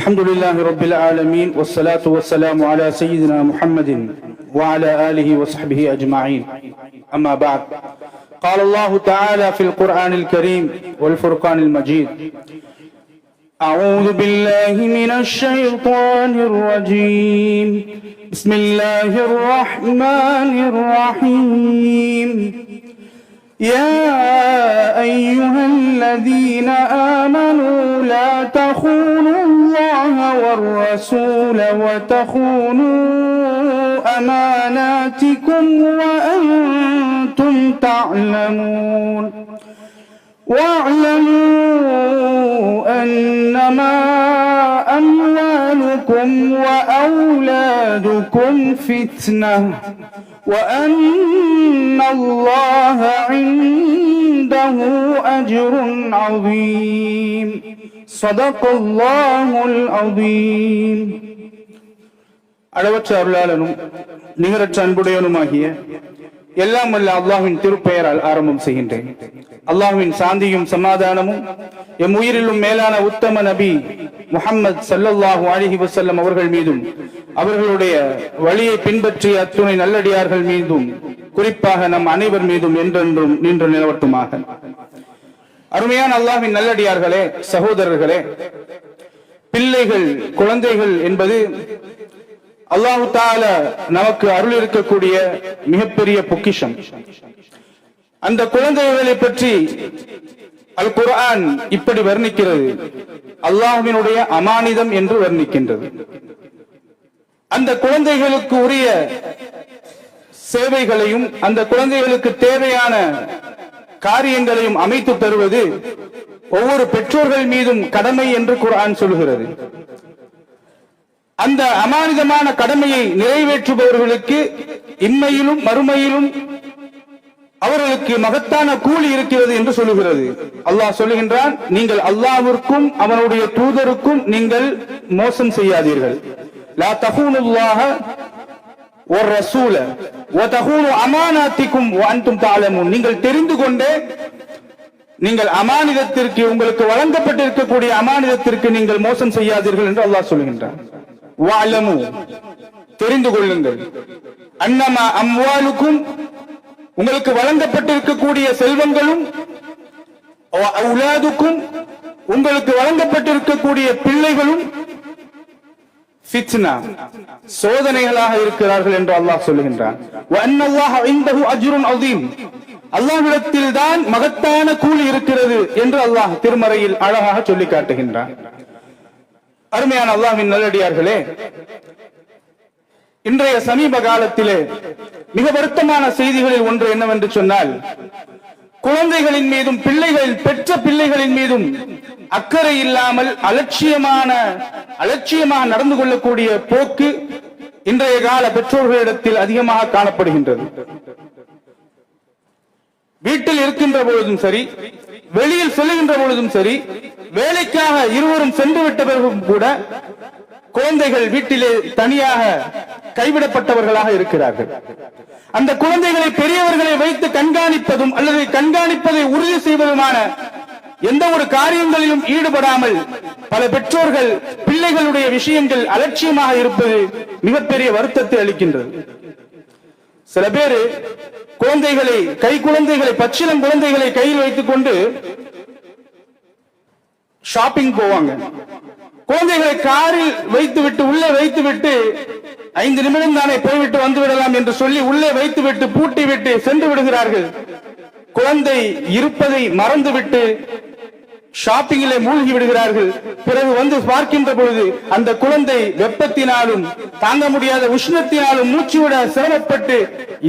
الحمد لله رب العالمين والصلاة والسلام على سيدنا محمد وعلى آله وصحبه أجمعين. أما بعد قال الله تعالى في القرآن الكريم والفرقان المجيد أعوذ بالله من الشيطان الرجيم. بسم الله الرحمن الرحيم. يا أيها الذين آمنوا لا تخونوا الله والرسول وتخونوا أماناتكم وأنتم تعلمون. واعلموا أنما أموالكم وأولادكم فتنة. وأن الله عنده أجر عظيم صدق الله العظيم அளவற்ற அருளாளனும் நிகரற்ற அன்புடையனுமாகிய எல்லாம் அல்ல அல்லாஹின் திருப்பெயரால் ஆரம்பம் செய்கின்றேன். அல்லாஹ்வின் சாந்தியும் சமாதானமும் எம் உயிரிலும் மேலான உத்தம நபி முகம்மது ஸல்லல்லாஹு அலைஹி வசல்லம் அவர்கள் மீதும் அவர்களுடைய வழியை பின்பற்றிய அத்துணை நல்லடியார்கள் மீதும் குறிப்பாக நம் அனைவர் மீதும் என்றென்றும் நின்று நிலவட்டுமாக. அருமையான அல்லாஹின் நல்லடியார்களே சகோதரர்களே பிள்ளைகள் குழந்தைகள் என்பது அல்லாஹு தால நமக்கு அருள் இருக்கக்கூடிய மிகப்பெரிய பொக்கிஷம். அந்த குழந்தைகளை பற்றி அல் குரான் இப்படி வர்ணிக்கிறது. அல்லாஹுவினுடைய அமானிதம் என்று வர்ணிக்கின்றது. அந்த குழந்தைகளுக்கு உரிய சேவைகளையும் அந்த குழந்தைகளுக்கு தேவையான காரியங்களையும் அமைத்து தருவது ஒவ்வொரு பெற்றோர்கள் மீதும் கடமை என்று குரான் சொல்கிறது. அந்த அமானிதமான கடமையை நிறைவேற்றுபவர்களுக்கு இம்மையிலும் மறுமையிலும் அவர்களுக்கு மகத்தான கூலி இருக்கிறது என்று சொல்லுகிறது. அல்லாஹ் சொல்லுகின்றான் நீங்கள் அல்லாவிற்கும் அவனுடைய தூதருக்கும் நீங்கள் மோசம் செய்யாதீர்கள். லா தஹூனுல்லாஹ ஒரு ரசூல அமானாத்திக்கும் அன்தும் தாளமும் நீங்கள் தெரிந்து கொண்டே நீங்கள் அமானிதத்திற்கு உங்களுக்கு வழங்கப்பட்டிருக்கக்கூடிய அமானிதத்திற்கு நீங்கள் மோசம் செய்யாதீர்கள் என்று அல்லாஹ் சொல்லுகின்றான். வாழமு. தெரிந்து கொள்ளுங்கள். அன்னமா அம்வாலுக்கும் உங்களுக்கு வழங்கப்பட்டிருக்கக்கூடிய செல்வங்களும் உலாதுக்கும் உங்களுக்கு வழங்கப்பட்டிருக்கக்கூடிய பிள்ளைகளும் ஃபித்னா சோதனைகளாக இருக்கிறார்கள் என்று அல்லாஹ் சொல்லுகின்றான். வஅன்னல்லாஹ அல்லாஹ்விடத்தில் தான் மகத்தான கூலி இருக்கிறது என்று அல்லாஹ் திருமறையில் அழகாக சொல்லி காட்டுகின்றான் அருமையான அல்லாவின் நல்லடியார்களே இன்றைய சமீப காலத்திலே மிக வருத்தமான செய்திகளில் ஒன்று என்னவென்று சொன்னால் குழந்தைகளின் மீதும் பிள்ளைகள் பெற்ற பிள்ளைகளின் மீதும் அக்கறை இல்லாமல் அலட்சியமான அலட்சியமாக நடந்து கொள்ளக்கூடிய போக்கு இன்றைய கால பெற்றோர்களிடத்தில் அதிகமாக காணப்படுகின்றது. வீட்டில் இருக்கின்ற பொழுதும் சரி வெளியில் செல்லுகின்ற பொழுதும் சரி வேலைக்காக இருவரும் சென்று விட்ட பிறகும் கூட குழந்தைகள் வீட்டிலே தனியாக கைவிடப்பட்டவர்களாக இருக்கிறார்கள். அந்த குழந்தைகளை பெரியவர்களை வைத்து கண்காணிப்பதும் அல்லது கண்காணிப்பதை உறுதி செய்வதுமான எந்த ஒரு காரியங்களிலும் ஈடுபடாமல் பல பெற்றோர்கள் பிள்ளைகளுடைய விஷயங்கள் அலட்சியமாக இருப்பது மிகப்பெரிய வருத்தத்தை அளிக்கின்றது. சில பேர் குழந்தைகளை கை குழந்தைகளை பச்சிலம் குழந்தைகளை கையில் வைத்துக் கொண்டு ஷாப்பிங் போவாங்க. குழந்தைகளை காரில் வைத்து விட்டு உள்ளே வைத்து விட்டு ஐந்து நிமிடம் தானே போய்விட்டு வந்து விடலாம் என்று சொல்லி உள்ளே வைத்து விட்டு பூட்டி விட்டு சென்று விடுகிறார்கள். குழந்தை இருப்பதை மறந்துவிட்டு ஷாப்பிங்கிலே மூழ்கி விடுகிறார்கள். பிறகு வந்து பார்க்கின்ற பொழுது அந்த குழந்தை வெப்பத்தினாலும் தாங்க முடியாத உஷ்ணத்தினாலும் மூச்சுவிட சிரமப்பட்டு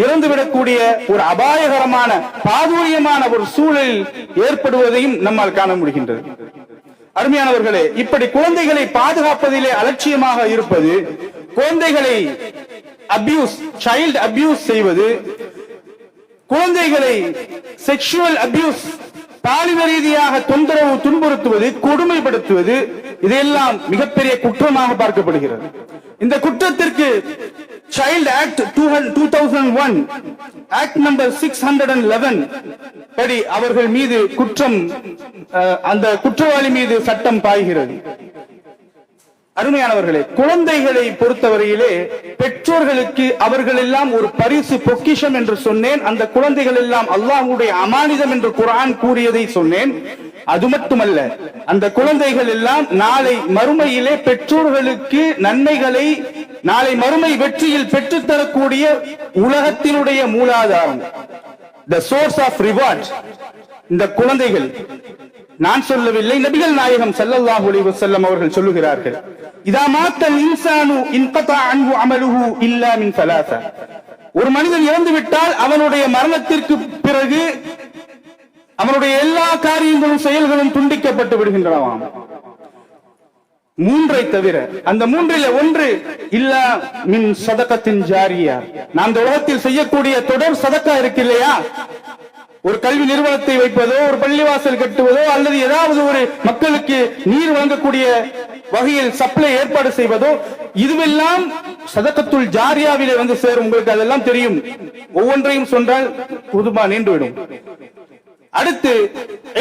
இறந்துவிடக்கூடிய ஒரு அபாயகரமான பாதூரியமான ஒரு சூழலில் ஏற்படுவதையும் நம்மால் காண முடிகின்றது. அருமையானவர்களே இப்படி குழந்தைகளை பாதுகாப்பதிலே அலட்சியமாக இருப்பது குழந்தைகளை அபியூஸ் சைல்டு அபியூஸ் செய்வது குழந்தைகளை செக்ஷுவல் அபியூஸ் பாலின ரீதியாக தொந்தரவு துன்புறுத்துவது கொடுமைப்படுத்துவது இதெல்லாம் மிகப்பெரிய குற்றமாக பார்க்கப்படுகிறது. இந்த குற்றத்திற்கு child act two thousand one act number six hundred and eleven படி அவர்கள் மீது குற்றம் அஹ், அந்த குற்றவாளி மீது சட்டம் பாய்கிறது. அருமையானவர்களே குழந்தைகளை பொறுத்தவரையிலே பெற்றோர்களுக்கு அவர்கள் எல்லாம் ஒரு பரிசு பொக்கிஷம் என்று சொன்னேன். அந்த குழந்தைகள் எல்லாம் அல்லாஹுடைய அமானிதம் என்று குரான் கூறியதை சொன்னேன். அது மட்டுமல்ல அந்த குழந்தைகள் எல்லாம் நாளை மறுமையிலே பெற்றோர்களுக்கு நன்மைகளை நாளை மறுமை வெற்றியில் பெற்றுத்தரக்கூடிய உலகத்தினுடைய மூலாதாரம். த சோர்ஸ் ஆஃப் ரிவார்ட் இந்த குழந்தைகள் நான் சொல்லவில்லை நபிகள் நாயகம் ஸல்லல்லாஹு அலைஹி வஸல்லம் அவர்கள் சொல்லுகிறார்கள். இதா மாத்தல் இன்சானு இன்கதா அமலுஹு இல்லா மின் ஸலாஸா ஒரு மனிதன் இறந்து விட்டால் அவனுடைய மரணத்திற்கு பிறகு அவனுடைய எல்லா காரியங்களும் செயல்களும் துண்டிக்கப்பட்டு விடுகின்றனவாம். மூன்றை தவிர அந்த மூன்றில் ஒன்று இல்ல மின் சதக்கத்தின் ஜாரியா. நாம் இந்த உலகத்தில் செய்யக்கூடிய தொடர் சதக்கா இருக்கு இல்லையா? ஒரு கல்வி நிறுவனத்தை வைப்பதோ ஒரு பள்ளிவாசல் கட்டுவதோ அல்லது ஏதாவது ஒரு மக்களுக்கு நீர் வழங்கக்கூடிய வகையில் சப்ளை ஏற்பாடு செய்வதோ இதுவெல்லாம் சதக்கத்துள் ஜாரியாவிலே வந்து சேரும். உங்களுக்கு அதெல்லாம் தெரியும். ஒவ்வொன்றையும் சொன்னால் புதுமா நீண்டுவிடும். அடுத்து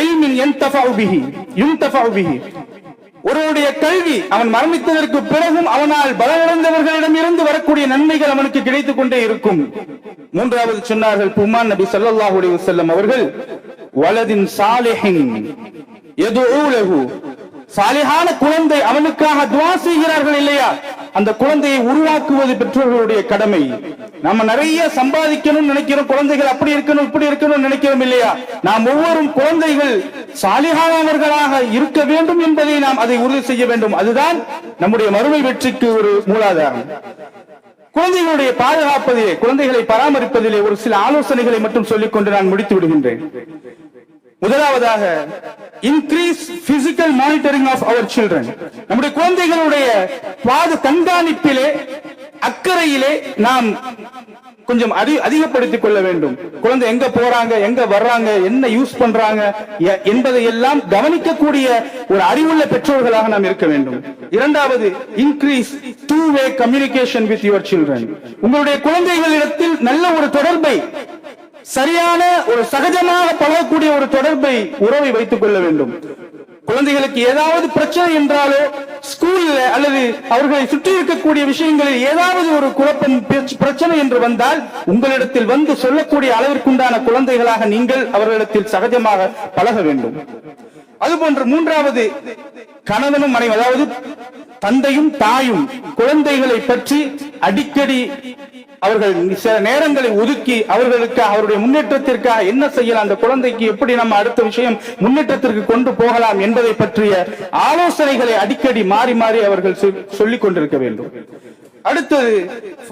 எல்மின் யன்தஃபஉ பிஹி யுன்தஃபஉ உபிஹி ஒருவனுடைய கல்வி அவன் மரணித்ததற்கு பிறகும் அவனால் பலமிழந்தவர்களிடம் இருந்து வரக்கூடிய நன்மைகள் அவனுக்கு கிடைத்துக் கொண்டே இருக்கும். மூன்றாவது சொன்னார்கள் புமான் நபி ஸல்லல்லாஹு செல்லம் அவர்கள் வலதின் சாலிஹின் எதோ லஹு. சாலிஹான குழந்தை அவனுக்காக துவா செய்கிறார்கள் இல்லையா? அந்த குழந்தையை உருவாக்குவது பெற்றோர்களுடைய கடமை. நம்ம நிறைய சம்பாதிக்கணும் நினைக்கிறோம். குழந்தைகள் அப்படி இருக்கணும் இப்படி இருக்கணும் நினைக்கிறோம் இல்லையா? நாம் ஒவ்வொரு குழந்தைகள் சாலிகானவர்களாக இருக்க வேண்டும் என்பதை நாம் அதை உறுதி செய்ய வேண்டும். அதுதான் நம்முடைய மறுமை வெற்றிக்கு ஒரு மூலாதாரம். குழந்தைகளுடைய பாதுகாப்பதிலே குழந்தைகளை பராமரிப்பதிலே ஒரு சில ஆலோசனைகளை மட்டும் சொல்லிக் கொண்டு நான் முடித்து விடுகின்றேன். முதலாவதாக increase physical monitoring of our children நம்முடைய குழந்தைகளுடைய பாது கண்காணிப்பிலே அக்கறையிலே நாம் கொஞ்சம் அதி அதிகப்படுத்திக் கொள்ள வேண்டும். குழந்தை எங்க போறாங்க எங்க வர்றாங்க என்ன யூஸ் பண்றாங்க என்பதை எல்லாம் கவனிக்கக்கூடிய ஒரு அறிவுள்ள பெற்றோர்களாக நாம் இருக்க வேண்டும். இரண்டாவது increase two way communication with your children உங்களுடைய குழந்தைகளிடத்தில் நல்ல ஒரு தொடர்பை சரியான ஒரு சகஜமாக பழகக்கூடிய ஒரு தொடர்பை உறவை வைத்துக் கொள்ள வேண்டும். குழந்தைகளுக்கு ஏதாவது பிரச்சனை என்றாலோ ஸ்கூல்ல அல்லது அவர்களை சுற்றி இருக்கக்கூடிய விஷயங்களில் ஏதாவது ஒரு குழப்பம் பிரச்சனை என்று வந்தால் உங்களிடத்தில் வந்து சொல்லக்கூடிய அளவிற்குண்டான குழந்தைகளாக நீங்கள் அவர்களிடத்தில் சகஜமாக பழக வேண்டும். அதுபோன்று மூன்றாவது கணவனும் மனைவி அதாவது தந்தையும் தாயும் குழந்தைகளை பற்றி அடிக்கடி அவர்கள் சில நேரங்களை ஒதுக்கி அவர்களுக்கு அவருடைய முன்னேற்றத்திற்காக என்ன செய்யலாம்? அந்த குழந்தைக்கு எப்படி நம்ம அடுத்த விஷயம் முன்னேற்றத்திற்கு கொண்டு போகலாம் என்பதை பற்றிய ஆலோசனைகளை அடிக்கடி மாறி மாறி அவர்கள் சொல்- சொல்லிக் கொண்டிருக்க வேண்டும். அடுத்தது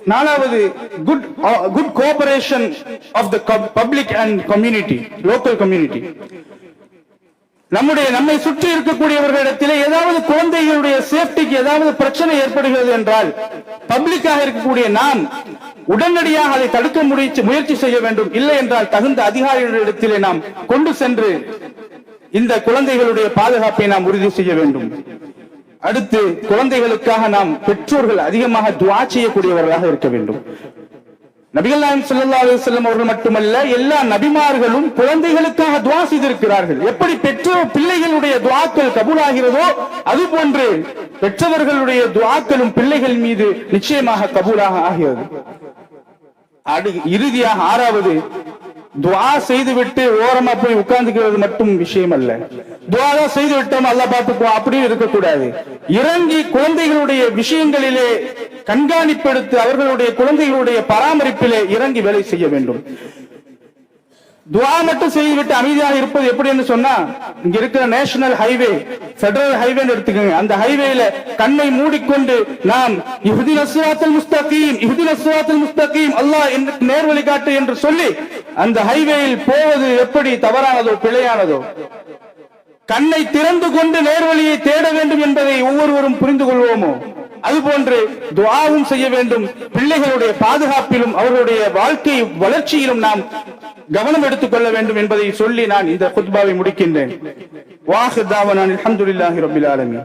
நாலாவது good good cooperation of the public and community local community நம்முடைய நம்மை சுற்றி இருக்கக்கூடியவர்களிடத்தில் ஏதாவது குழந்தைகளுடைய சேஃப்டிக்கு ஏதாவது பிரச்சனை ஏற்படுகிறது என்றால் பப்ளிக்காக இருக்கக்கூடிய நான் உடனடியாக அதை தடுக்க முடிச்சு முயற்சி செய்ய வேண்டும். இல்லை என்றால் தகுந்த அதிகாரிகளிடத்திலே நாம் கொண்டு சென்று இந்த குழந்தைகளுடைய பாதுகாப்பை நாம் உறுதி செய்ய வேண்டும். அடுத்து குழந்தைகளுக்காக நாம் பெற்றோர்கள் அதிகமாக துவா செய்யக்கூடியவர்களாக இருக்க வேண்டும். நபிகள் நாயம் சல்லா அலுவலம் அவர்கள் மட்டுமல்ல எல்லா நபிமார்களும் குழந்தைகளுக்காக துவா செய்திருக்கிறார்கள். எப்படி பெற்றோர் பிள்ளைகளுடைய துவாக்கள் கபூலாகிறதோ அது போன்று பெற்றவர்களுடைய துவாக்களும் பிள்ளைகள் மீது நிச்சயமாக கபூலாக ஆகிறது. அடு இறுதியாக ஆறாவது துவா செய்துவிட்டு ஓரமா போய் உட்கார்ந்துக்கிறது மட்டும் விஷயம் அல்ல துவா செய்து விட்டோம் அல்ல பார்த்துக்குவோம் அப்படின்னு இருக்கக்கூடாது. இறங்கி குழந்தைகளுடைய விஷயங்களிலே கண்காணிப்பெடுத்து அவர்களுடைய குழந்தைகளுடைய பராமரிப்பிலே இறங்கி வேலை செய்ய வேண்டும். துவா மட்டும் செய்துவிட்டு அமைதியாக இருப்பது எப்படி என்று சொன்னா இங்க இருக்கிற நேஷனல் ஹைவே பெடரல் ஹைவே எடுத்துக்கோங்க. அந்த ஹைவேல கண்ணை மூடிக்கொண்டு நாம் இஹுதி நசுவாத்தல் முஸ்தகீம் இஹுதி நசுவாத்தல் முஸ்தகீம் அல்லாஹ் எனக்கு நேர்வழி காட்டு என்று சொல்லி அந்த ஹைவேயில் போவது எப்படி தவறானதோ பிழையானதோ? கண்ணை திறந்து கொண்டு நேர்வழியை தேட வேண்டும் என்பதை ஒவ்வொருவரும் புரிந்து கொள்வோமோ? அதுபோன்று துவாவும் செய்ய வேண்டும். பிள்ளைகளுடைய பாதுகாப்பிலும் அவர்களுடைய வாழ்க்கை வளர்ச்சியிலும் நாம் கவனம் எடுத்துக் கொள்ள வேண்டும் என்பதை சொல்லி நான் இந்த குத்பாவை முடிக்கின்றேன். வாஹிதாவனான் அல்ஹம்துலில்லாஹி ரப்பில் ஆலமீன்.